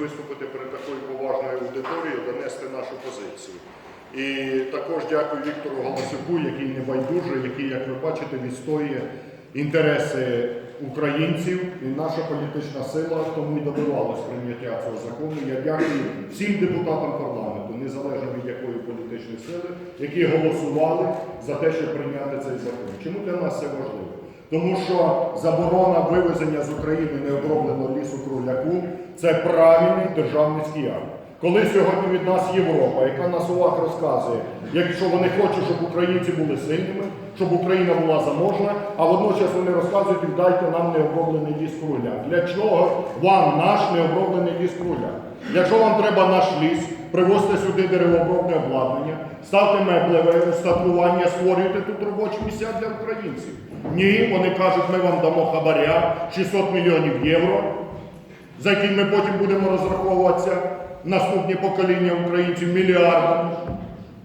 виступити перед такою поважною аудиторією, донести нашу позицію. І також дякую Віктору Галасюку, який не байдуже, який, як ви бачите, відстоює інтереси українців. І наша політична сила тому і добивалась прийняття цього закону. Я дякую всім депутатам парламенту, незалежно від якої політичної сили, які голосували за те, щоб прийняти цей закон. Чому для нас це важливо? Тому що заборона вивезення з України необробленого лісу кругляку це правильний державницький акт. Коли сьогодні від нас Європа, яка на словах розказує, якщо вони хочуть, щоб українці були сильними, щоб Україна була заможна, а водночас вони розказують, віддайте нам необроблений ліс кругляк. Для чого вам наш необроблений ліс кругляк? Якщо вам треба наш ліс, привозьте сюди деревообробне обладнання, ставте меблеве устаткування, створюйте тут робочі місця для українців. Ні, вони кажуть, ми вам дамо хабаря 600 мільйонів євро, за яким ми потім будемо розраховуватися наступні покоління українців мільярдами.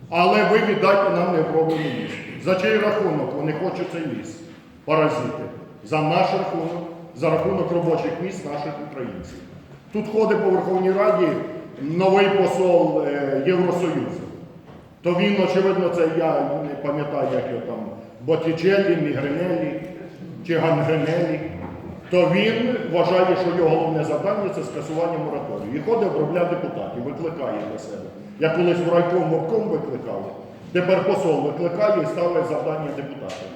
Але ви віддайте нам необроблений ліс. За чий рахунок вони хочуть цей ліс? Паразити. За наш рахунок, за рахунок робочих місць наших українців. Тут ходить по Верховній Раді новий посол е, Євросоюзу. То він, очевидно, це я не пам'ятаю, як його там, Боттічеллі, Мігренелі чи Гангренелі. То він вважає, що його головне завдання це скасування мораторію. І ходить обробляти депутатів, викликає до себе. Я колись в райком обком викликав, тепер посол викликає і ставить завдання депутатам.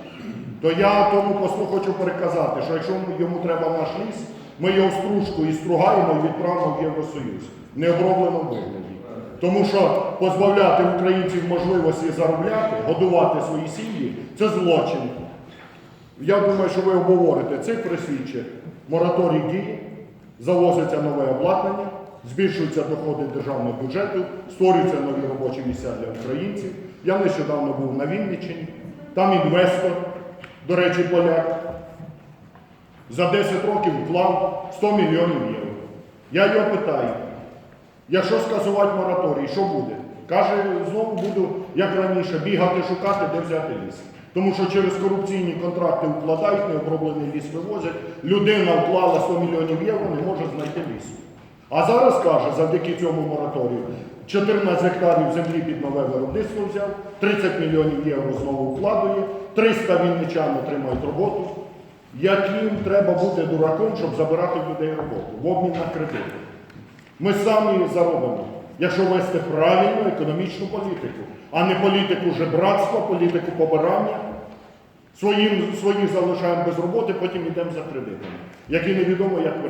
То я тому послу хочу переказати, що якщо йому треба наш ліс, ми його в стружку і стругаємо і відправимо в Євросоюз. В необробленому вигляді. Тому що позбавляти українців можливості заробляти, годувати свої сім'ї це злочин. Я думаю, що ви обговорите цифри свідчать. Мораторій діє, завозиться нове обладнання, збільшуються доходи державного бюджету, створюються нові робочі місця для українців. Я нещодавно був на Вінниччині, там інвестор, до речі, поляк, за 10 років вклав 100 мільйонів євро. Я його питаю, якщо скасувати мораторій, що буде? Каже, знову буду, як раніше, бігати, шукати, де взяти ліс. Тому що через корупційні контракти укладають, необроблений ліс вивозять. Людина вклала 100 мільйонів євро, не може знайти лісу. А зараз каже, завдяки цьому мораторію, 14 гектарів землі під нове виробництво взяв, 30 мільйонів євро знову вкладує, 300 вінничан отримають роботу. Яким треба бути дураком, щоб забирати людей роботу в обмін на кредити? Ми самі заробимо, якщо вести правильну економічну політику, а не політику жебратства, політику побирання. Своїх залишаємо без роботи, потім йдемо за кредитами, які невідомо як